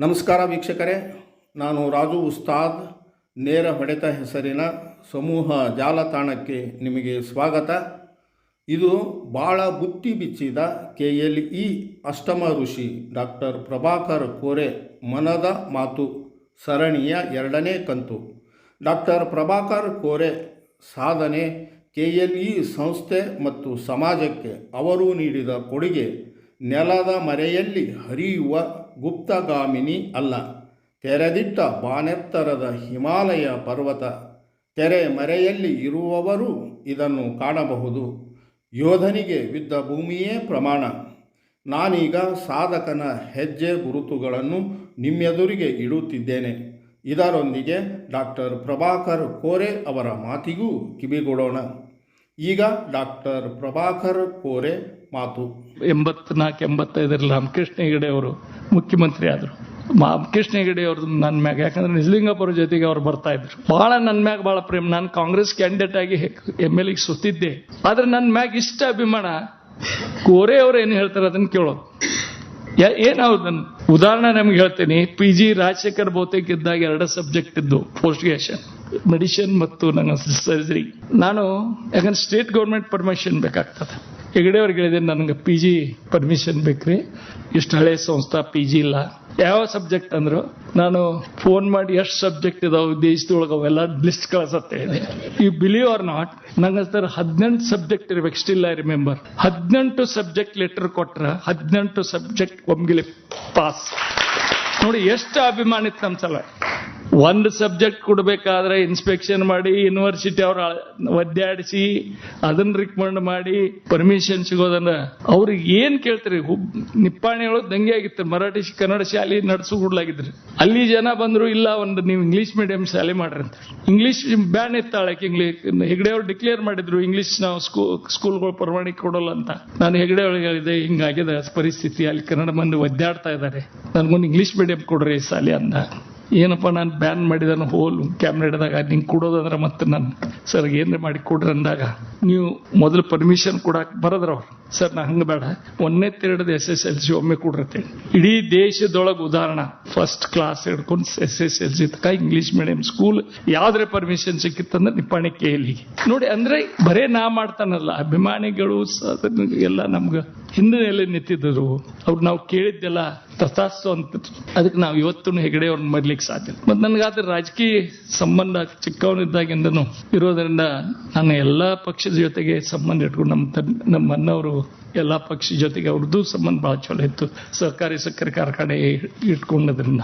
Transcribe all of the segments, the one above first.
ನಮಸ್ಕಾರ ವೀಕ್ಷಕರೇ, ನಾನು ರಾಜು ಉಸ್ತಾದ್, ನೇರ ಹೊಡೆತ ಹೆಸರಿನ ಸಮೂಹ ಜಾಲತಾಣಕ್ಕೆ ನಿಮಗೆ ಸ್ವಾಗತ. ಇದು ಭಾಳ ಬುತ್ತಿ ಬಿಚ್ಚಿದ ಕೆ ಎಲ್ ಇ ಅಷ್ಟಮ ಋಷಿ ಡಾಕ್ಟರ್ ಪ್ರಭಾಕರ್ ಕೋರೆ ಮನದ ಮಾತು ಸರಣಿಯ ಎರಡನೇ ಕಂತು. ಡಾಕ್ಟರ್ ಪ್ರಭಾಕರ್ ಕೋರೆ ಸಾಧನೆ ಕೆ ಎಲ್ ಇ ಸಂಸ್ಥೆ ಮತ್ತು ಸಮಾಜಕ್ಕೆ ಅವರು ನೀಡಿದ ಕೊಡುಗೆ ನೆಲದ ಮರೆಯಲ್ಲಿ ಹರಿಯುವ ಗುಪ್ತಗಾಮಿನಿ ಅಲ್ಲ. ತೆರೆದಿಟ್ಟ ಬಾನೆತ್ತರದ ಹಿಮಾಲಯ ಪರ್ವತ. ತೆರೆ ಮರೆಯಲ್ಲಿ ಇರುವವರು ಇದನ್ನು ಕಾಣಬಹುದು. ಯೋಧನಿಗೆ ಬಿದ್ದ ಭೂಮಿಯೇ ಪ್ರಮಾಣ. ನಾನೀಗ ಸಾಧಕನ ಹೆಜ್ಜೆ ಗುರುತುಗಳನ್ನು ನಿಮ್ಮೆದುರಿಗೆ ಇಡುತ್ತಿದ್ದೇನೆ. ಇದರೊಂದಿಗೆ ಡಾಕ್ಟರ್ ಪ್ರಭಾಕರ್ ಕೋರೆ ಅವರ ಮಾತಿಗೂ ಕಿವಿಗೊಡೋಣ. ಈಗ ಡಾಕ್ಟರ್ ಪ್ರಭಾಕರ್ ಕೋರೆ ಮಾತು. ಎಂಬತ್ನಾಲ್ಕು, ಎಂಬತ್ತೈದರಲ್ಲಿ ರಾಮಕೃಷ್ಣ ಹೆಗಡೆ ಅವರು ಮುಖ್ಯಮಂತ್ರಿ ಆದರು. ರಾಮಕೃಷ್ಣ ಹೆಗಡೆ ಅವ್ರದ್ದು ನನ್ನ ಮ್ಯಾಗ, ಯಾಕಂದ್ರೆ ನಿಜಲಿಂಗಪ್ಪರ ಜೊತೆಗೆ ಅವ್ರು ಬರ್ತಾ ಇದ್ರು. ಬಹಳ ನನ್ನ ಮ್ಯಾಗ ಬಹಳ ಪ್ರೇಮ. ನಾನು ಕಾಂಗ್ರೆಸ್ ಕ್ಯಾಂಡಿಡೇಟ್ ಆಗಿ ಎಂ ಎಲ್ ಎಗೆ ಸುತ್ತಿದ್ದೆ ಆದ್ರೆ ನನ್ನ ಮ್ಯಾಗ ಇಷ್ಟ ಅಭಿಮಾನ ಕೋರೆ ಅವ್ರು ಏನು ಹೇಳ್ತಾರೆ ಅದನ್ನ ಕೇಳೋದು. ನನ್? ಉದಾಹರಣೆ ನಮ್ಗೆ ಹೇಳ್ತೀನಿ. ಪಿ ಜಿ ರಾಜಶೇಖರ್ ಬಹುತೇಕ ಇದ್ದಾಗ ಎರಡು ಸಬ್ಜೆಕ್ಟ್ ಇದ್ದು ಪೋಸ್ಟ್ ಗ್ರಾಜುಯೇಷನ್ ಮೆಡಿಸಿನ್ ಮತ್ತು ನನ್ನ ಸರ್ಜರಿ ನಾನು, ಯಾಕಂದ್ರೆ ಸ್ಟೇಟ್ ಗೌರ್ಮೆಂಟ್ ಪರ್ಮಿಷನ್ ಬೇಕಾಗ್ತದೆ. ಹೆಗಡೆ ಅವ್ರಿಗೆ ಹೇಳಿದೆ ನನಗೆ ಪಿ ಜಿ ಪರ್ಮಿಷನ್ ಬೇಕ್ರಿ. ಇಷ್ಟು ಹಳೆ ಸಂಸ್ಥಾ ಪಿ ಜಿ ಇಲ್ಲ. ಯಾವ ಸಬ್ಜೆಕ್ಟ್ ಅಂದ್ರು ನಾನು ಫೋನ್ ಮಾಡಿ ಎಷ್ಟು ಸಬ್ಜೆಕ್ಟ್ ಇದಾವೆ, ದೇಶದೊಳಗೆ ಅವೆಲ್ಲ ಲಿಸ್ಟ್ ಕಳಿಸತ್ತೆ ಯು ಬಿಲೀವ್ ಆರ್ ನಾಟ್ ನಂಗೆ ಸರ್ ಹದಿನೆಂಟು ಸಬ್ಜೆಕ್ಟ್ ಇರ್ಬೇಕು ಸ್ಟಿಲ್ ಐ ರಿಮೆಂಬರ್ ಹದಿನೆಂಟು ಸಬ್ಜೆಕ್ಟ್ ಲೆಟರ್ ಕೊಟ್ರ ಹದಿನೆಂಟು ಸಬ್ಜೆಕ್ಟ್ ಒಮ್ಗಿಲಿ ಪಾಸ್ ನೋಡಿ, ಎಷ್ಟು ಅಭಿಮಾನಿತ್ತು ನಮ್ಮ ಸಲ. ಒಂದು ಸಬ್ಜೆಕ್ಟ್ ಕೊಡಬೇಕಾದ್ರೆ ಇನ್ಸ್ಪೆಕ್ಷನ್ ಮಾಡಿ ಯೂನಿವರ್ಸಿಟಿ ಅವ್ರ ಒದ್ದಾಡಿಸಿ ಅದನ್ನ ರಿಕಮೆಂಡ್ ಮಾಡಿ ಪರ್ಮಿಷನ್ ಸಿಗೋದನ್ನ. ಅವ್ರಿಗೆ ಏನ್ ಕೇಳ್ತಾರೆ? ನಿಪ್ಪಾಣಿ ಒಳಗೆ ದಂಗೆ ಆಗಿತ್ತು. ಮರಾಠಿ ಕನ್ನಡ ಶಾಲೆ ನಡೆಸು ಅಲ್ಲಿ ಜನ ಬಂದ್ರು, ಇಲ್ಲ, ಒಂದು ನೀವು ಇಂಗ್ಲಿಷ್ ಮೀಡಿಯಂ ಶಾಲೆ ಮಾಡ್ರಿ ಅಂತ. ಇಂಗ್ಲಿಷ್ ಬ್ಯಾನ್ ಇತ್ತಾಳಕ್ಕೆ ಇಂಗ್ಲಿಷ್ ಹೆಗ್ಡೆ ಅವ್ರು ಡಿಕ್ಲೇರ್ ಮಾಡಿದ್ರು ಇಂಗ್ಲಿಷ್ ನಾವು ಸ್ಕೂಲ್ಗಳು ಪರವಾನಿಗೆ ಕೊಡೋಲ್ಲ ಅಂತ. ನಾನು ಹೆಗ್ಡೆ ಒಳಗೆ ಹೇಳಿದೆ, ಹಿಂಗಾಗಿದೆ ಪರಿಸ್ಥಿತಿ, ಅಲ್ಲಿ ಕನ್ನಡ ಮಂದಿ ಒದ್ದಾಡ್ತಾ ಇದ್ದಾರೆ ನನ್ಗೊಂದು ಇಂಗ್ಲಿಷ್ ಮೀಡಿಯಂ ಕೊಡ್ರಿ ಶಾಲೆ ಅಂದ ಏನಪ್ಪ, ನಾನು ಬ್ಯಾನ್ ಮಾಡಿದಾನ ಹೋಲ್ ಕ್ಯಾಮ್ರಾ ಹಿಡಿದಾಗ ನಿಂಗೆ ಕೊಡೋದಂದ್ರೆ ಮತ್ತೆ ನಾನು ಸರ್ ಏನ್ರಿ ಮಾಡಿ ಕೊಡ್ರಿ ಅಂದಾಗ, ನೀವು ಮೊದಲು ಪರ್ಮಿಷನ್ ಕೊಡಕ್ ಬರದ್ರ ಅವ್ರು. ಸರ್ ನಾ ಹಂಗ ಬೇಡ. ಒಂದನೇ ತಿರಡದ ಎಸ್ ಎಸ್ ಎಲ್ ಸಿ ಒಮ್ಮೆ ಕೊಡ್ರತ್ತೆ ಇಡೀ ದೇಶದೊಳಗೆ ಉದಾಹರಣ ಫಸ್ಟ್ ಕ್ಲಾಸ್ ಹಿಡ್ಕೊಂಡು ಎಸ್ ಎಸ್ ಎಲ್ ಸಿ ತಕ ಇಂಗ್ಲಿಷ್ ಮೀಡಿಯಂ ಸ್ಕೂಲ್ ಯಾವ್ದ್ರೆ ಪರ್ಮಿಷನ್ ಸಿಕ್ಕಿತ್ತಂದ್ರೆ ನಿಪ್ಪಾಣಿ ಕೇಳಿ ನೋಡಿ, ಅಂದ್ರೆ ಬರೇ ನಾ ಮಾಡ್ತಾನಲ್ಲ, ಅಭಿಮಾನಿಗಳು ಎಲ್ಲ ನಮ್ಗ ಹಿಂದಿನಲ್ಲಿ ನಿಂತಿದ್ದರು. ಅವ್ರು ನಾವು ಕೇಳಿದ್ದೆಲ್ಲ ತಥಾಸ್ತು ಅಂತ ಅದಕ್ಕೆ ನಾವು ಇವತ್ತು ಹೆಗಡೆ ಅವ್ರನ್ನ ಮರ್ಲಿಕ್ಕೆ ಸಾಧ್ಯ ಮತ್ತು ನನಗಾದ್ರೆ ರಾಜಕೀಯ ಸಂಬಂಧ ಚಿಕ್ಕವನಿದ್ದಾಗಿಂದನು ಇರೋದ್ರಿಂದ ನಾನು ಎಲ್ಲಾ ಪಕ್ಷದ ಜೊತೆಗೆ ಸಂಬಂಧ ಇಟ್ಕೊಂಡು ನಮ್ಮ ನಮ್ಮ ಅಣ್ಣವರು ಎಲ್ಲಾ ಪಕ್ಷ ಜೊತೆಗೆ ಅವ್ರದ್ದು ಸಂಬಂಧ ಭಾಳ ಚಲೋ ಇತ್ತು. ಸಹಕಾರಿ ಸಕ್ಕರೆ ಕಾರ್ಖಾನೆ ಇಟ್ಕೊಂಡದ್ರಿಂದ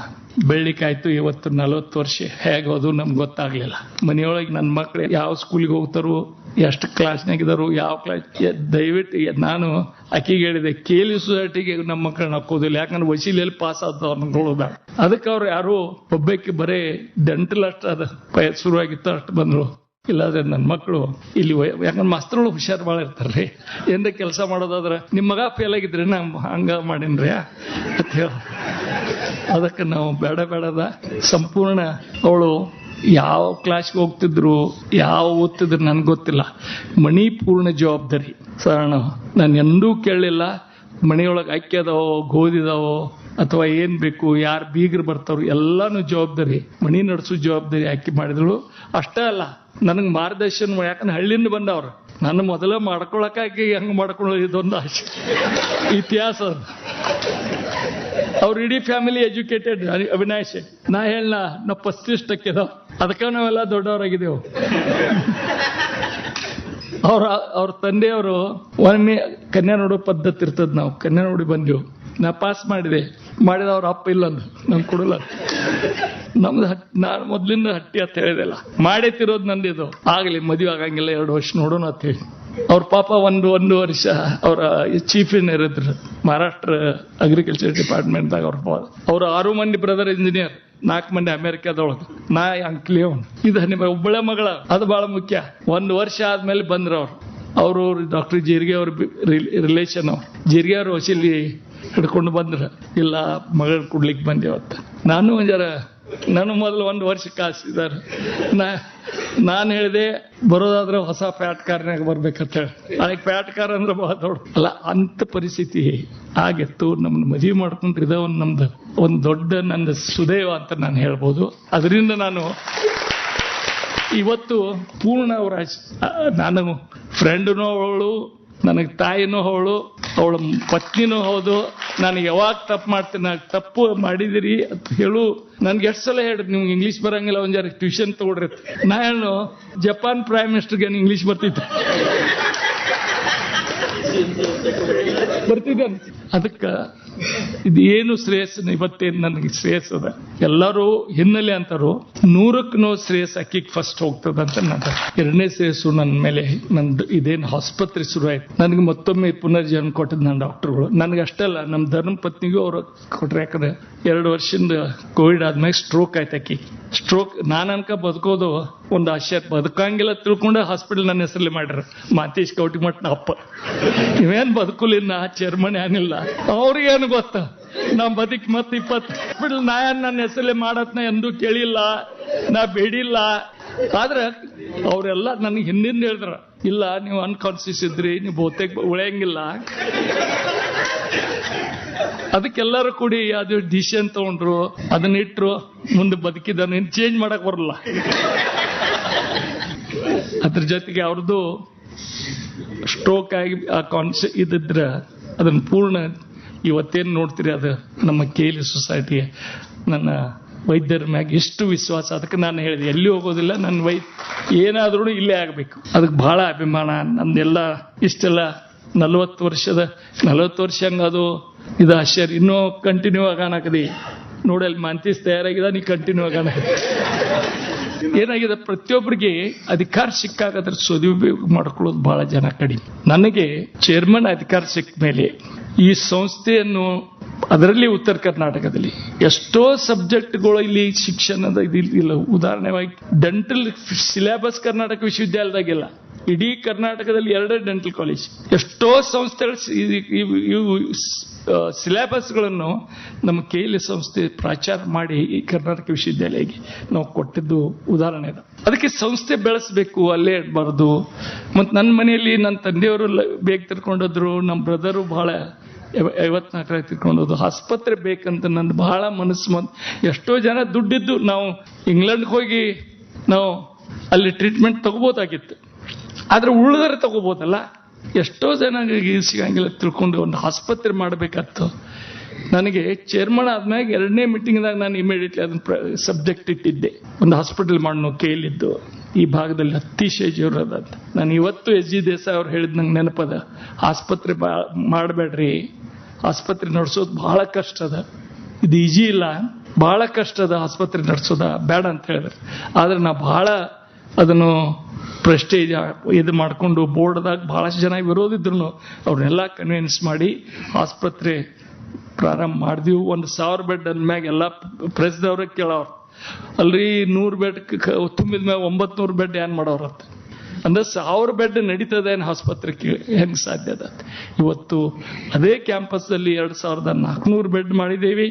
ಬೆಳ್ಳಿಕಾಯ್ತು ಇವತ್ತು ನಲವತ್ತು ವರ್ಷ ಹೇಗೆ ಅದು ನಮ್ಗೆ ಗೊತ್ತಾಗ್ಲಿಲ್ಲ. ಮನೆಯೊಳಗೆ ನನ್ನ ಮಕ್ಳು ಯಾವ ಸ್ಕೂಲಿಗೆ ಹೋಗ್ತಾರೋ, ಎಷ್ಟು ಕ್ಲಾಸ್ನಾಗಿದ್ದಾರೋ ಯಾವ ಕ್ಲಾಸ್ ದಯವಿಟ್ಟು ನಾನು ಆಕಿಗೆ ಹೇಳಿದೆ ಕೇಲಿ ಸೊಸೈಟಿಗೆ ನಮ್ಮ ಮಕ್ಕಳನ್ನ ಹಾಕೋದಿಲ್ಲ. ಯಾಕಂದ್ರೆ ವಸೀಲಿಯಲ್ಲಿ ಪಾಸ್ ಆದ ಅನ್ಕೊಳ್ಳೋದ ಅದಕ್ಕೆ ಅವ್ರು ಯಾರು ಒಬ್ಬಕ್ಕೆ ಬರೇ ಡೆಂಟಲ್ ಅಷ್ಟು ಅದ ಶುರುವಾಗಿತ್ತು ಅಷ್ಟು ಬಂದ್ರು. ಇಲ್ಲಾದ್ರೆ ನನ್ನ ಮಕ್ಕಳು ಇಲ್ಲಿ ಯಾಕಂದ್ರೆ ಮಾಸ್ತರ್ಗಳು ಹುಷಾರು ಭಾಳ ಇರ್ತಾರ್ರಿ. ಎಂದ ಕೆಲಸ ಮಾಡೋದಾದ್ರೆ ನಿಮ್ಮ ಮಗ ಫೇಲ್ ಆಗಿದ್ರೆ ನಾ ಹಂಗ ಮಾಡಿನ್ರಿ ಅಂತ ಹೇಳ. ಅದಕ್ಕೆ ನಾವು ಬೇಡ ಬೇಡದ ಸಂಪೂರ್ಣ ಅವಳು ಯಾವ ಕ್ಲಾಸ್ಗೆ ಹೋಗ್ತಿದ್ರು, ಯಾವ ಓದ್ತಿದ್ರು ನನ್ಗೆ ಗೊತ್ತಿಲ್ಲ. ಮಣಿಪೂರ್ಣ ಜವಾಬ್ದಾರಿ. ಸಾರಣ ನಾನು ಎಂದೂ ಕೇಳಲಿಲ್ಲ. ಮನೆಯೊಳಗೆ ಅಕ್ಕಿ ಅದಾವೋ, ಅಥವಾ ಏನ್ ಬೇಕು, ಯಾರು ಬೀಗರು ಬರ್ತಾರೋ, ಎಲ್ಲಾನು ಜವಾಬ್ದಾರಿ. ಮಣಿ ನಡೆಸೋ ಜವಾಬ್ದಾರಿ ಆಕಿ ಮಾಡಿದಳು. ಅಷ್ಟೇ ಅಲ್ಲ ನನಗೆ ಮಾರ್ಗದರ್ಶನ ಯಾಕಂದ್ರೆ ಹಳ್ಳಿಯಿಂದ ಬಂದವ್ರು. ನನ್ನ ಮೊದಲ ಮಾಡ್ಕೊಳಕ್ಕಾಗಿ ಹೆಂಗೆ ಮಾಡ್ಕೊಳ್ಳೋ ಇದೊಂದು ಆಶೆ. ಇತಿಹಾಸ ಅವ್ರು ಇಡೀ ಫ್ಯಾಮಿಲಿ ಎಜುಕೇಟೆಡ್ ಅವಿನಾಶ್. ನಾ ಹೇಳ ನಾ ಪಸ್ತಿಷ್ಟಕ್ಕೆ ಅದಕ್ಕೆ ನಾವೆಲ್ಲ ದೊಡ್ಡವರಾಗಿದ್ದೇವು. ಅವ್ರ ಅವ್ರ ತಂದೆಯವರು ಒಮ್ಮೆ ಕನ್ಯಾ ನೋಡೋ ಪದ್ಧತಿ ಇರ್ತದ ನಾವು. ಕನ್ಯಾ ನೋಡಿ ಬಂದೆವು. ನಾ ಪಾಸ್ ಮಾಡಿದೆ. ಮಾಡಿದ ಅವ್ರ ಅಪ್ಪ ಇಲ್ಲ ನಂಗೆ ಕೊಡಲ್ಲ. ನಮ್ದು ಹಟ್- ನಾನು ಮೊದ್ಲಿಂದ ಹಟ್ಟಿ ಅಂತ ಹೇಳಿದೆಲ್ಲ. ಮಾಡೇತಿರೋದು ನಂದಿದು. ಆಗಲಿ, ಮದುವೆ ಆಗಂಗಿಲ್ಲ, ಎರಡು ವರ್ಷ ನೋಡೋಣ ಅಂತ ಹೇಳಿ. ಅವ್ರ ಪಾಪ ಒಂದು ಒಂದು ವರ್ಷ ಅವರ ಚೀಫ್ ಇಂಜಿನಿಯರ್ ಇದ್ರು. ಮಹಾರಾಷ್ಟ್ರ ಅಗ್ರಿಕಲ್ಚರ್ ಡಿಪಾರ್ಟ್ಮೆಂಟ್ದಾಗ ಅವ್ರ ಅವ್ರ ಆರು ಮಂದಿ ಬ್ರದರ್ ಇಂಜಿನಿಯರ್ ನಾಲ್ಕು ಮಂದಿ ಅಮೆರಿಕಾದೊಳಗೆ ನಾ ಅಂಕ್ಲಿ ಅವನು ಇದು ನಿಮ್ಮ ಒಬ್ಬಳೆ ಮಗಳ. ಅದು ಬಹಳ ಮುಖ್ಯ. ಒಂದು ವರ್ಷ ಆದ್ಮೇಲೆ ಬಂದ್ರ ಅವ್ರು. ಅವರು ಡಾಕ್ಟರ್ ಜೀರಿಗೆ ಅವ್ರ ರಿಲೇಷನ್ ಅವ್ರು. ಜೀರಿಗೆ ಅವ್ರ ವಸೀಲಿ ಹಿಡ್ಕೊಂಡು ಬಂದ್ರ. ಇಲ್ಲ, ಮಗಳ ಕೊಡ್ಲಿಕ್ಕೆ ಬಂದೇವತ್ತ ನಾನು ಜರ ನಾನು ಮೊದಲು ಒಂದು ವರ್ಷ ಕಾಸಿದ್ದಾರೆ. ನಾ, ನಾನು ಹೇಳಿದೆ, ಬರೋದಾದ್ರೆ ಹೊಸ ಪ್ಯಾಟ್ ಕಾರ್ನಾಗ ಬರ್ಬೇಕಂತ ಹೇಳಿ. ಅದಕ್ಕೆ ಪ್ಯಾಟ್ ಕಾರ್ ಅಂದ್ರೆ ಬಹಳ ದೊಡ್ಡ ಅಲ್ಲ, ಅಂತ ಪರಿಸ್ಥಿತಿ ಆಗಿತ್ತು. ನಮ್ಮನ್ನ ಮದುವೆ ಮಾಡ್ಕೊಂಡ್ರೆ ಇದ ಒಂದು ನಮ್ದು ಒಂದು ದೊಡ್ಡ ನನ್ನ ಸುದೈವ ಅಂತ ನಾನು ಹೇಳ್ಬೋದು. ಅದರಿಂದ ನಾನು ಇವತ್ತು ಪೂರ್ಣ ಅವರ ನಾನು ಫ್ರೆಂಡ್ನೂ ಅವಳು ನನಗೆ ತಾಯಿನೂ ಅವಳು, ಅವಳ ಪತ್ನಿನೂ ಹೌದು. ನಾನು ಯಾವಾಗ ತಪ್ಪು ಮಾಡ್ತೀನಿ, ನಾನು ತಪ್ಪು ಮಾಡಿದಿರಿ ಅಂತ ಹೇಳು. ನನ್ಗೆ ಎಷ್ಟು ಸಲ ಹೇಳಿ ನಿಮ್ಗೆ ಇಂಗ್ಲೀಷ್ ಬರಂಗಿಲ್ಲ, ಒಂದ್ ಜಾರಿಗೆ ಟ್ಯೂಷನ್ ತಗೊಡ್ರಿ ನಾನು, ಜಪಾನ್ ಪ್ರೈಮ್ ಮಿನಿಸ್ಟರ್ಗೆ ಇಂಗ್ಲೀಷ್ ಬರ್ತಿದ್ದೆ ಬರ್ತಿದ್ದಾನೆ. ಅದಕ್ಕೆ ಏನು ಶ್ರೇಯಸ್ಸು ಇವತ್ತೇನು ನನಗೆ ಶ್ರೇಯಸ್ ಅದ. ಎಲ್ಲರೂ ಹಿನ್ನೆಲೆ ಅಂತಾರೋ, ನೂರಕ್ಕೆ ನೋ ಶ್ರೇಯಸ್ ಅಕ್ಕಿಗೆ ಫಸ್ಟ್ ಹೋಗ್ತದ ಅಂತ ನನ್ನ ಎರಡನೇ ಶ್ರೇಯಸ್ಸು ನನ್ನ ಮೇಲೆ ನಂದು ಇದೇನು ಆಸ್ಪತ್ರೆ ಶುರು ಆಯ್ತು. ನನಗೆ ಮತ್ತೊಮ್ಮೆ ಪುನರ್ಜನ್ಮ ಕೊಟ್ಟದ್ ನನ್ನ ಡಾಕ್ಟರ್ಗಳು. ನನಗೆ ಅಷ್ಟಲ್ಲ ನಮ್ಮ ಧರ್ಮ ಪತ್ನಿಗೂ ಅವ್ರು ಕೊಟ್ರೆ ಯಾಕಂದ್ರೆ ಎರಡು ವರ್ಷದಿಂದ ಕೋವಿಡ್ ಆದ್ಮೇಲೆ ಸ್ಟ್ರೋಕ್ ಆಯ್ತು ಅಕ್ಕಿ ಸ್ಟ್ರೋಕ್ ನಾನು ಅನ್ಕ ಬದುಕೋದು ಒಂದು ಆಶ್ಚರ್ಯ ಬದುಕಂಗಿಲ್ಲ ತಿಳ್ಕೊಂಡೆ ಹಾಸ್ಪಿಟಲ್ ನನ್ನ ಹೆಸರಲ್ಲಿ ಮಾಡ್ಯಾರ. ಮಾತೀಶ್ ಕೌಟಿ ಮಠ ಅಪ್ಪ. ಇವೇನ್ ಬದುಕುಲಿನ್ನ? ಚೇರ್ಮನ್ ಏನಿಲ್ಲ. ಅವ್ರಿಗೇನು ಗೊತ್ತ? ನಾ ಬದುಕಿ ಮತ್ತೆ ಇಪ್ಪತ್ತು. ಹಾಸ್ಪಿಟಲ್ ನಾ ಏನ್ ನನ್ನ ಹೆಸರಲ್ಲಿ ಮಾಡತ್ನ ಎಂದೂ ಕೇಳಿಲ್ಲ. ನಾ ಬೇಡಿಲ್ಲ. ಆದ್ರೆ ಅವರೆಲ್ಲ ನನಗೆ ಹಿಂದಿಂದ ಹೇಳಿದ್ರ. ಇಲ್ಲ, ನೀವು ಅನ್ಕಾನ್ಸಿಯಸ್ ಇದ್ರಿ, ನೀವು ಬಹುತೇಕ ಉಳಿಯಂಗಿಲ್ಲ. ಅದಕ್ಕೆಲ್ಲರೂ ಕೂಡಿ ಅದು ಡಿಸಿಷನ್ ತಗೊಂಡ್ರು, ಅದನ್ನ ಇಟ್ರು, ಮುಂದೆ ಬದುಕಿದ ಚೇಂಜ್ ಮಾಡಕ್ ಬರಲ್ಲ. ಅದ್ರ ಜೊತೆಗೆ ಅವ್ರದ್ದು ಸ್ಟ್ರೋಕ್ ಆಗಿ ಆ ಕಾನ್ಸೆ ಇದ್ದಿದ್ರೆ ಅದನ್ನ ಪೂರ್ಣ ಇವತ್ತೇನು ನೋಡ್ತೀರಿ ಅದು? ನಮ್ಮ ಕೇಲಿ ಸೊಸೈಟಿ ನನ್ನ ವೈದ್ಯರ ಮ್ಯಾಗ ಎಷ್ಟು ವಿಶ್ವಾಸ, ಅದಕ್ಕೆ ನಾನು ಹೇಳಿದೆ, ಎಲ್ಲಿ ಹೋಗೋದಿಲ್ಲ, ನನ್ನ ವೈ ಏನಾದ್ರೂ ಇಲ್ಲೇ ಆಗಬೇಕು. ಅದಕ್ಕೆ ಬಹಳ ಅಭಿಮಾನ, ನಮ್ದೆಲ್ಲ ಇಷ್ಟೆಲ್ಲ ನಲವತ್ತು ವರ್ಷದ, ನಲವತ್ತು ವರ್ಷ ಹಂಗೆ ಅದು ಇದು ಆಶ್ಚರ್ಯ. ಇನ್ನೂ ಕಂಟಿನ್ಯೂ ಆಗಾನಕದಿ ನೋಡಿ, ಅಲ್ಲಿ ಮಂತೀಸ್ ತಯಾರಾಗಿದ, ನೀ ಕಂಟಿನ್ಯೂ ಆಗಾನ ಏನಾಗಿದೆ ಪ್ರತಿಯೊಬ್ಬರಿಗೆ ಅಧಿಕಾರ ಸಿಕ್ಕಾಗ ಅದ್ರ ಸದುಪಯೋಗ ಮಾಡ್ಕೊಳ್ಳೋದು ಬಹಳ ಜನ ಕಡಿಮೆ. ನನಗೆ ಚೇರ್ಮನ್ ಅಧಿಕಾರ ಸಿಕ್ಕ ಮೇಲೆ ಈ ಸಂಸ್ಥೆಯನ್ನು ಅದರಲ್ಲಿ ಉತ್ತರ ಕರ್ನಾಟಕದಲ್ಲಿ ಎಷ್ಟೋ ಸಬ್ಜೆಕ್ಟ್ಗಳು ಇಲ್ಲಿ ಶಿಕ್ಷಣದ ಇದಿಲ್ಲ. ಉದಾಹರಣೆವಾಗಿ ಡೆಂಟಲ್ ಸಿಲೆಬಸ್ ಕರ್ನಾಟಕ ವಿಶ್ವವಿದ್ಯಾಲಯದಾಗಿಲ್ಲ. ಇಡೀ ಕರ್ನಾಟಕದಲ್ಲಿ ಎರಡೇ ಡೆಂಟಲ್ ಕಾಲೇಜ್ ಎಷ್ಟೋ ಸಂಸ್ಥೆಗಳು ಇವು- ಸಿಲೆಬಸ್ಗಳನ್ನು ನಮ್ಮ ಕೇಲಿ ಸಂಸ್ಥೆ ಪ್ರಾಚಾರ ಮಾಡಿ ಈ ಕರ್ನಾಟಕ ವಿಶ್ವವಿದ್ಯಾಲಯಕ್ಕೆ ನಾವು ಕೊಟ್ಟಿದ್ದು ಉದಾಹರಣೆ ಇದೆ ಅದಕ್ಕೆ ಸಂಸ್ಥೆ ಬೆಳೆಸಬೇಕು, ಅಲ್ಲೇ ಇಡಬಾರ್ದು ಮತ್ತು ನನ್ನ ಮನೆಯಲ್ಲಿ ನನ್ನ ತಂದೆಯವರು ಬೇಗ ತಿರ್ಕೊಂಡೋದ್ರು ನಮ್ಮ ಬ್ರದರು ಬಹಳ ಐವತ್ನಾಲ್ಕರಾಗ ತಿರ್ಕೊಂಡೋದು ಆಸ್ಪತ್ರೆ ಬೇಕಂತ ನನ್ನ ಬಹಳ ಮನಸ್ಸು ಮತ್ತು ಎಷ್ಟೋ ಜನ ದುಡ್ಡಿದ್ದು ನಾವು ಇಂಗ್ಲೆಂಡ್ಗೆ ಹೋಗಿ ನಾವು ಅಲ್ಲಿ ಟ್ರೀಟ್ಮೆಂಟ್ ತಗೋಬೋದಾಗಿತ್ತು. ಆದ್ರೆ ಉಳಿದರೆ ತಗೋಬೋದಲ್ಲ? ಎಷ್ಟೋ ಜನ ಸಿಗಂಗಿಲ್ಲ. ತಿಳ್ಕೊಂಡು ಒಂದು ಆಸ್ಪತ್ರೆ ಮಾಡಬೇಕಾತ್ತು ನನಗೆ ಚೇರ್ಮನ್ ಆದ್ಮ್ಯಾಗ ಎರಡನೇ ಮೀಟಿಂಗ್ದಾಗ ನಾನು ಇಮಿಡಿಯೇಟ್ಲಿ ಅದನ್ನ ಸಬ್ಜೆಕ್ಟ್ ಇಟ್ಟಿದ್ದೆ. ಒಂದು ಹಾಸ್ಪಿಟಲ್ ಮಾಡೋ ಕೇಳಿದ್ದು. ಈ ಭಾಗದಲ್ಲಿ ಅತಿಶಯಜೀವ್ರ ಅದ ಅಂತ. ನಾನು ಇವತ್ತು ಎಸ್ ಜಿ ದೇಸಾಯಿ ಅವ್ರು ಹೇಳಿದ್ ನಂಗೆ ನೆನಪದ. ಆಸ್ಪತ್ರೆ ಮಾಡಬೇಡ್ರಿ. ಆಸ್ಪತ್ರೆ ನಡೆಸೋದು ಬಹಳ ಕಷ್ಟ ಅದ. ಇದು ಈಜಿ ಇಲ್ಲ. ಬಹಳ ಕಷ್ಟದ ಆಸ್ಪತ್ರೆ ನಡೆಸೋದ. ಬೇಡ ಅಂತ ಹೇಳಿದ್ರು. ಆದ್ರೆ ನಾ ಬಹಳ ಅದನ್ನು ಪ್ರೆಸ್ಟೇಜ್ ಇದು. ಮಾಡಿಕೊಂಡು ಬೋರ್ಡ್ದಾಗ ಬಹಳಷ್ಟು ಜನ ವಿರೋಧಿದ್ರು ಅವ್ರನ್ನೆಲ್ಲ ಕನ್ವಿನ್ಸ್ ಮಾಡಿ ಆಸ್ಪತ್ರೆ ಪ್ರಾರಂಭ ಮಾಡಿದೀವಿ. ಒಂದು ಸಾವಿರ ಬೆಡ್ ಅಂದ್ಮ್ಯಾಗ ಎಲ್ಲ ಪ್ರೆಸ್ದವ್ರಿಗೆ ಕೇಳೋರು. ಅಲ್ರಿ ನೂರು ಬೆಡ್ ತುಂಬಿದ ಮ್ಯಾಗ ಒಂಬತ್ತು ನೂರು ಬೆಡ್ ಏನ್ ಮಾಡವ್ರತ್ತ ಅಂದ್ರೆ ಸಾವಿರ ಬೆಡ್ ನಡೀತದೆ ಏನು ಆಸ್ಪತ್ರೆ ಹೆಂಗ್ ಸಾಧ್ಯ ಅದ? ಇವತ್ತು ಅದೇ ಕ್ಯಾಂಪಸ್ದಲ್ಲಿ ಎರಡು ಸಾವಿರದ ನಾಲ್ಕುನೂರು ಬೆಡ್ ಮಾಡಿದ್ದೀವಿ,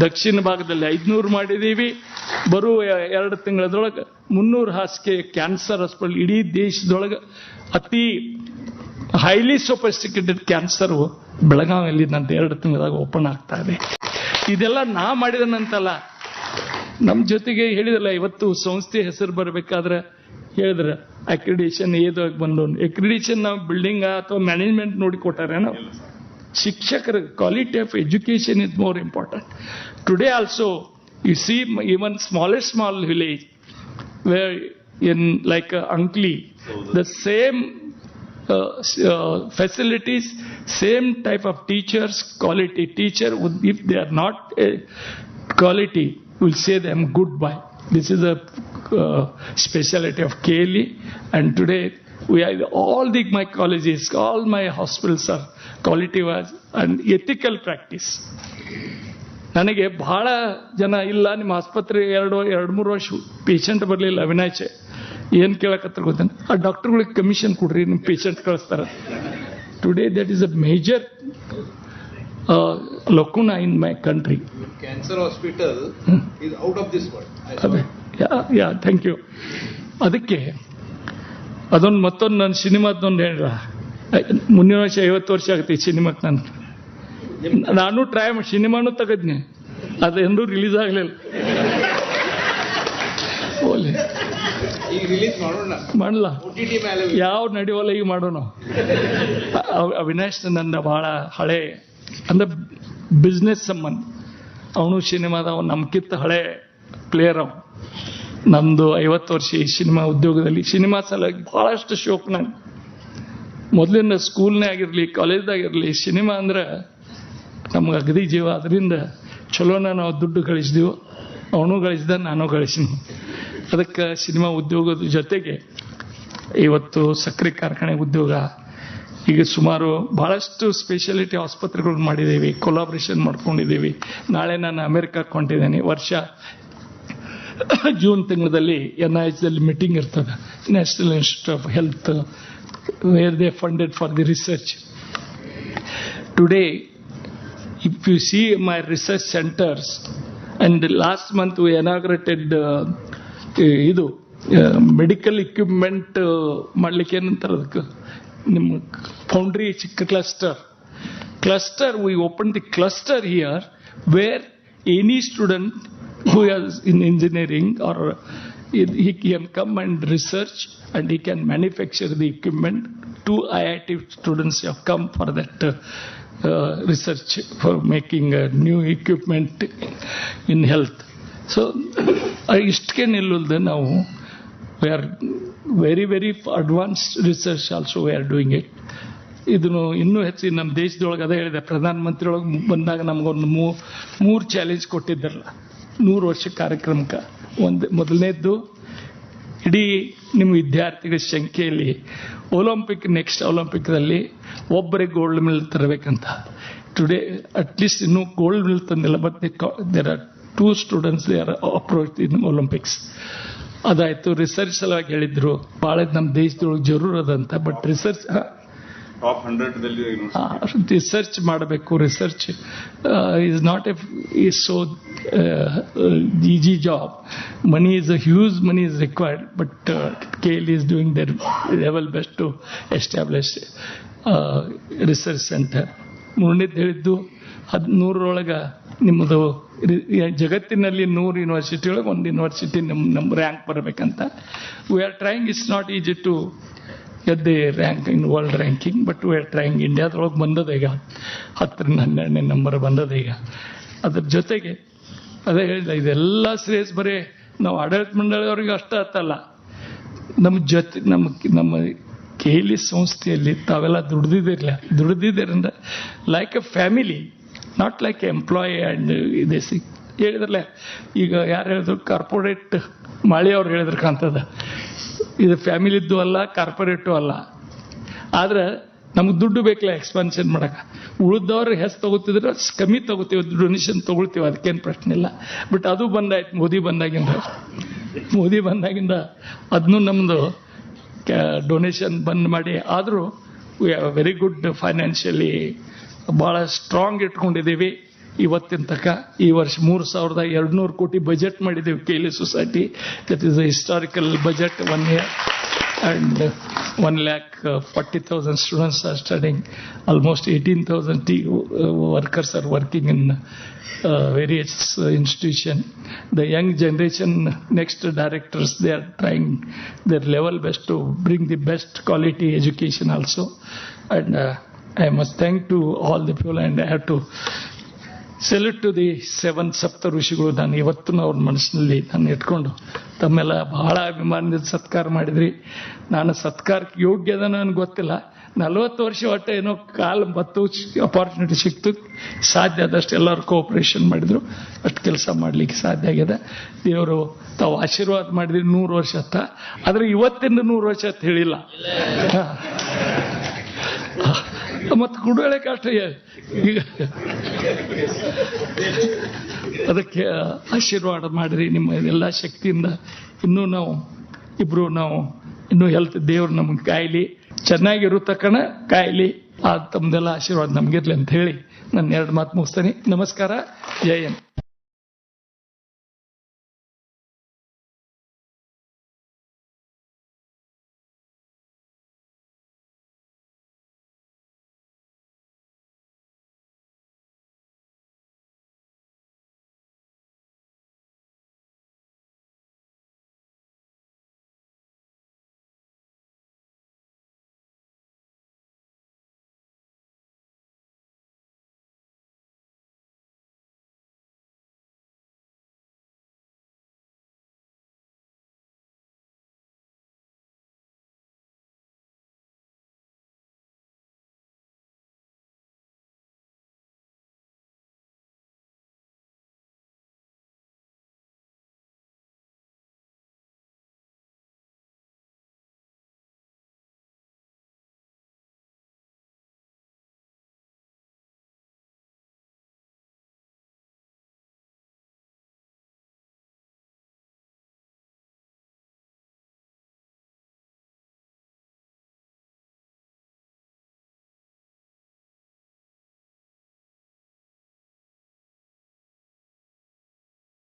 ದಕ್ಷಿಣ ಭಾಗದಲ್ಲಿ ಐದುನೂರು ಮಾಡಿದ್ದೀವಿ, ಬರುವ ಎರಡು ತಿಂಗಳದೊಳಗೆ ಮುನ್ನೂರು ಹಾಸಿಗೆ ಕ್ಯಾನ್ಸರ್ ಹಾಸ್ಪಿಟಲ್ ಇಡೀ ದೇಶದೊಳಗೆ ಅತಿ ಹೈಲಿ ಸೊಫಿಸ್ಟಿಕೇಟೆಡ್ ಕ್ಯಾನ್ಸರ್ ಬೆಳಗಾವಿಯಲ್ಲಿ ನಂದು ಎರಡು ತಿಂಗಳದಾಗ ಓಪನ್ ಆಗ್ತಾ ಇದೆ. ಇದೆಲ್ಲ ನಾ ಮಾಡಿದನಂತಲ್ಲ ನಮ್ಮ ಜೊತೆಗೆ ಹೇಳಿದಲ್ಲ, ಇವತ್ತು ಸಂಸ್ಥೆ ಹೆಸರು ಬರಬೇಕಾದ್ರೆ ಹೇಳಿದ್ರೆ ಅಕ್ರಿಡೇಷನ್ ಏದಾಗ ಬಂದು ಅಕ್ರಿಡೇಷನ್ ನಾವು ಬಿಲ್ಡಿಂಗ್ ಅಥವಾ ಮ್ಯಾನೇಜ್ಮೆಂಟ್ ನೋಡಿ ಕೊಟ್ಟಾರೇನೋ ಶಿಕ್ಷಕರ quality of education is more important today also you see even smallest small village where in like uh, Ankli, the same uh, s- uh, facilities, same type of teachers, quality teacher, would, if they are not uh, quality, will say them goodbye. This is a uh, specialty of KLE, and today we are all the my colleges, all my hospitals are quality was and ethical practice. ನನಗೆ ಬಹಳ ಜನ ಇಲ್ಲ ನಿಮ್ಮ ಆಸ್ಪತ್ರೆ ಎರಡು ಎರಡು ಮೂರು ವರ್ಷ ಪೇಷಂಟ್ ಬರಲಿಲ್ಲ ಅವಿನಾಶ್ ಏನು ಕೇಳಕತ್ತಾರ ಗೊತ್ತೇನೆ ಆ ಡಾಕ್ಟರ್ಗಳಿಗೆ ಕಮಿಷನ್ ಕೊಡ್ರಿ ನಿಮ್ಮ ಪೇಷಂಟ್ ಕಳಿಸ್ತಾರೆ today that is a major ಲೊಕುನ in my country. Cancer hospital is out of this world. ಅದೇ. ಯಾ ಯಾ ಥ್ಯಾಂಕ್ ಯು ಅದಕ್ಕೆ ಅದೊಂದು ಮತ್ತೊಂದು ನನ್ನ ಸಿನಿಮಾದೊಂದು ಹೇಳ ಮುಂದಿನ ವರ್ಷ ಐವತ್ತು ವರ್ಷ ಆಗುತ್ತೆ ಈ ಸಿನಿಮಾಕ್ಕೆ ನಾನು. ನಾನು ಟ್ರೈ ಮಾಡಿ ಸಿನಿಮಾನು ತೆಗದ್ನಿ. ಅದು ಎಂದೂ ರಿಲೀಸ್ ಆಗಲಿಲ್ಲ. ಓಲೆ ಮಾಡಲ್ಲ ಯಾವ ನಡಿವಲ್ಲ ಈಗ ಮಾಡೋಣ? ಅವ್- ಅವಿನಾಶ್ ನನ್ನ ಬಹಳ ಹಳೆ ಅಂದ್ರೆ ಬಿಸ್ನೆಸ್ ಸಂಬಂಧ. ಅವನು ಸಿನಿಮಾದ ಅವನು ನಮ್ಕಿತ್ತ ಹಳೆ ಪ್ಲೇಯರ್ ಅವ. ನಮ್ದು ಐವತ್ತು ವರ್ಷ ಈ ಸಿನಿಮಾ ಉದ್ಯೋಗದಲ್ಲಿ. ಸಿನಿಮಾ ಸಲುವಾಗಿ ಬಹಳಷ್ಟು ಶೋಕ್ ನಂಗೆ ಮೊದಲಿಂದ ಸ್ಕೂಲ್ನೇ ಆಗಿರಲಿ ಕಾಲೇಜ್ದಾಗಿರಲಿ ಸಿನಿಮಾ ಅಂದ್ರೆ ನಮ್ಗೆ ಅಗದಿ ಜೀವ. ಅದರಿಂದ ಚಲೋನ ನಾವು ದುಡ್ಡು ಗಳಿಸಿದೆವು, ಅವನು ಗಳಿಸಿದ, ನಾನು ಗಳಿಸಿನಿ. ಅದಕ್ಕೆ ಸಿನಿಮಾ ಉದ್ಯೋಗದ ಜೊತೆಗೆ ಇವತ್ತು ಸಕ್ಕರೆ ಕಾರ್ಖಾನೆ ಉದ್ಯೋಗ ಈಗ ಸುಮಾರು ಬಹಳಷ್ಟು ಸ್ಪೆಷಾಲಿಟಿ ಆಸ್ಪತ್ರೆಗಳು ಮಾಡಿದ್ದೀವಿ ಕೊಲಾಬ್ರೇಷನ್ ಮಾಡ್ಕೊಂಡಿದ್ದೀವಿ. ನಾಳೆ ನಾನು ಅಮೆರಿಕಕ್ಕೆ ಹೊಂಟಿದ್ದೇನೆ. ವರ್ಷ ಜೂನ್ ತಿಂಗಳಲ್ಲಿ ಎನ್ ಐ ಎಚ್ದಲ್ಲಿ ಮೀಟಿಂಗ್ ಇರ್ತದೆ. National institute of health where they funded for the research today if you see my research centres and last month inaugurated uh, ಇದು ಮೆಡಿಕಲ್ ಇಕ್ವಿಪ್ಮೆಂಟ್ ಮಾಡಲಿಕ್ಕೆ ಏನಂತಾರೆ ಅದಕ್ಕೆ ನಿಮ್ಮ ಫೌಂಡ್ರಿ ಚಿಕ್ಕ cluster cluster we open the cluster here where any student who is in engineering or he can come and research and he can manufacture the equipment. Two IIT students have come for that uh, uh, research for making uh, new equipment in health. So, ಇಷ್ಟಕ್ಕೆ ನಿಲ್ಲುಲ್ದೆ ನಾವು We are very very advanced research also we are doing it ಇದನ್ನು ಇನ್ನೂ ಹೆಚ್ಚಿನ ನಮ್ಮ ದೇಶದೊಳಗೆ ಅದೇ ಹೇಳಿದೆ ಪ್ರಧಾನಮಂತ್ರಿ ಒಳಗೆ ಬಂದಾಗ ನಮಗೊಂದು ಮೂ, ಮೂರು ಚಾಲೆಂಜ್ ಕೊಟ್ಟಿದ್ದಾರಲ್ಲ ನೂರು ವರ್ಷ ಕಾರ್ಯಕ್ರಮಕ್ಕೆ. ಒಂದು, ಮೊದಲನೇದ್ದು, ಇಡೀ ನಿಮ್ಮ ವಿದ್ಯಾರ್ಥಿಗಳ ಸಂಖ್ಯೆಯಲ್ಲಿ ಒಲಿಂಪಿಕ್ ನೆಕ್ಸ್ಟ್ ಒಲಿಂಪಿಕ್ದಲ್ಲಿ ಒಬ್ಬರಿಗೆ ಗೋಲ್ಡ್ ಮೆಡಲ್ ತರಬೇಕಂತ. ಟುಡೇ ಅಟ್ಲೀಸ್ಟ್ ಇನ್ನೂ ಗೋಲ್ಡ್ ಮೆಡಲ್ ತಂದಿಲ್ಲ but there are two students they are approach in Olympics ಅದಾಯ್ತು. Research ಸಲುವಾಗಿ ಹೇಳಿದ್ರು. ಬಹಳ ನಮ್ಮ ದೇಶದೊಳಗೆ ಜರೂರ್ ಅದಂತ ಬಟ್ ರಿಸರ್ಚ್ ರಿಸರ್ಚ್ ಮಾಡಬೇಕು. Research is not a is so easy job money is a huge money is required but K L is doing their level best to establish research centre ಮೂರನೇದು ಹೇಳಿದ್ದು ಹದಿನೂರರೊಳಗೆ ನಿಮ್ಮದು ರಿ- ಜಗತ್ತಿನಲ್ಲಿ ನೂರು ಯೂನಿವರ್ಸಿಟಿ ಒಳಗೆ ಒಂದು university ನಮ್ಮ ನಮ್ಮ ರ್ಯಾಂಕ್ ಬರಬೇಕಂತ. We are trying it's not easy to ಎದ್ದೆ rank in world ranking but we are trying ಇಂಡಿಯಾದೊಳಗೆ ಬಂದದ ಈಗ ಹತ್ತರಿಂದ ಹನ್ನೆರಡನೇ ನಂಬರ್ ಬಂದದ ಈಗ. ಅದ್ರ ಜೊತೆಗೆ ಅದೇ ಹೇಳಿದ, ಇದೆಲ್ಲ ಶ್ರೇಯಸ್ ಬರೀ ನಾವು ಆಡಳಿತ ಮಂಡಳಿಯವ್ರಿಗೆ ಅಷ್ಟೇ ಅತ್ತಲ್ಲ ನಮ್ಮ ಜೊತೆ ನಮ್ಮ ನಮ್ಮ ಕೇಲಿ ಸಂಸ್ಥೆಯಲ್ಲಿ ತಾವೆಲ್ಲ ದುಡ್ದಿದ್ದಿರಲಿಲ್ಲ ದುಡ್ದಿದ್ದರಿಂದ like a family not like employee and ಇದೇ ಸಿ ಹೇಳಿದ್ರಲ್ಲ, ಈಗ ಯಾರು ಹೇಳಿದ್ರು ಕಾರ್ಪೊರೇಟ್ ಮಾಳಿಯವ್ರು ಹೇಳಿದ್ರು ಕಾಣ್ತದ. ಇದು ಫ್ಯಾಮಿಲಿದ್ದು ಅಲ್ಲ ಕಾರ್ಪೊರೇಟು ಅಲ್ಲ. ಆದ್ರೆ ನಮ್ಗೆ ದುಡ್ಡು ಬೇಕಲ್ಲ ಎಕ್ಸ್ಪಾನ್ಷನ್ ಮಾಡಕ್ಕೆ ಉಳಿದವ್ರು ಹೆಸ್ ತಗೋತಿದ್ರೆ ಕಮ್ಮಿ ತಗೋತೀವಿ ಡೊನೇಷನ್ ತಗೊಳ್ತೀವಿ, ಅದಕ್ಕೇನು ಪ್ರಶ್ನೆ ಇಲ್ಲ. ಬಟ್ ಅದು ಬಂದಾಯ್ತು, ಮೋದಿ ಬಂದಾಗಿಂದ. ಮೋದಿ ಬಂದಾಗಿಂದ ಅದನ್ನು ನಮ್ಮದು ಡೊನೇಷನ್ ಬಂದ್ ಮಾಡಿ, ಆದರೂ ವಿ ವೆರಿ ಗುಡ್ ಫೈನಾನ್ಷಿಯಲಿ ಬಹಳ ಸ್ಟ್ರಾಂಗ್ ಇಟ್ಕೊಂಡಿದ್ದೀವಿ. ಇವತ್ತಿನ ತಕ ಈ ವರ್ಷ ಮೂರು ಸಾವಿರದ ಎರಡುನೂರು ಕೋಟಿ ಬಜೆಟ್ ಮಾಡಿದ್ದೀವಿ K society that is a historical budget one year and one lakh forty thousand students are studying almost eighteen thousand T workers are working in various institution the young generation next directors they are trying their level best to bring the best quality education also and I must thank to all the people and I have to salute to the seven ಸಪ್ತ ಋಷಿಗಳು ನಾನು ಇವತ್ತು ಅವ್ರ ಮನಸ್ಸಿನಲ್ಲಿ ನಾನು ಇಟ್ಕೊಂಡು ತಮ್ಮೆಲ್ಲ ಬಹಳ ಅಭಿಮಾನದಿಂದ ಸತ್ಕಾರ ಮಾಡಿದ್ರಿ. ನಾನು ಸತ್ಕಾರಕ್ಕೆ ಯೋಗ್ಯದ ನನಗೆ ಗೊತ್ತಿಲ್ಲ. ನಲವತ್ತು ವರ್ಷ ಒಟ್ಟು ಏನೋ ಕಾಲು ಮತ್ತು ಅಪಾರ್ಚುನಿಟಿ ಸಿಕ್ತು. ಸಾಧ್ಯ ಆದಷ್ಟು ಎಲ್ಲರೂ ಕೋಆಪರೇಷನ್ ಮಾಡಿದ್ರು. ಅಷ್ಟು ಕೆಲಸ ಮಾಡಲಿಕ್ಕೆ ಸಾಧ್ಯ ಆಗಿದೆ ದೇವರು ತಾವು ಆಶೀರ್ವಾದ ಮಾಡಿದ್ರಿ ನೂರು ವರ್ಷ ಅಂತ ಆದರೆ ಇವತ್ತಿಂದ ನೂರು ವರ್ಷ ಅಂತ ಹೇಳಿಲ್ಲ. ಮತ್ತು ಕುಡುವಳೆ ಕಷ್ಟ ಈಗ ಅದಕ್ಕೆ ಆಶೀರ್ವಾದ ಮಾಡಿರಿ ನಿಮ್ಮ ಎಲ್ಲ ಶಕ್ತಿಯಿಂದ. ಇನ್ನೂ ನಾವು, ಇಬ್ರು ನಾವು, ಇನ್ನೂ ಹೆಲ್ತ್ ದೇವ್ರು ನಮ್ಗೆ ಕಾಯಿಲಿ. ಚೆನ್ನಾಗಿರೋ ತಕ್ಕಣ ಕಾಯಿಲಿ. ಆ ತಮ್ದೆಲ್ಲ ಆಶೀರ್ವಾದ ನಮ್ಗಿರ್ಲಿ ಅಂತ ಹೇಳಿ ನನ್ನ ಎರಡು ಮಾತು ಮುಗಿಸ್ತೇನೆ. ನಮಸ್ಕಾರ. ಜೈ ಹಿಂದ್.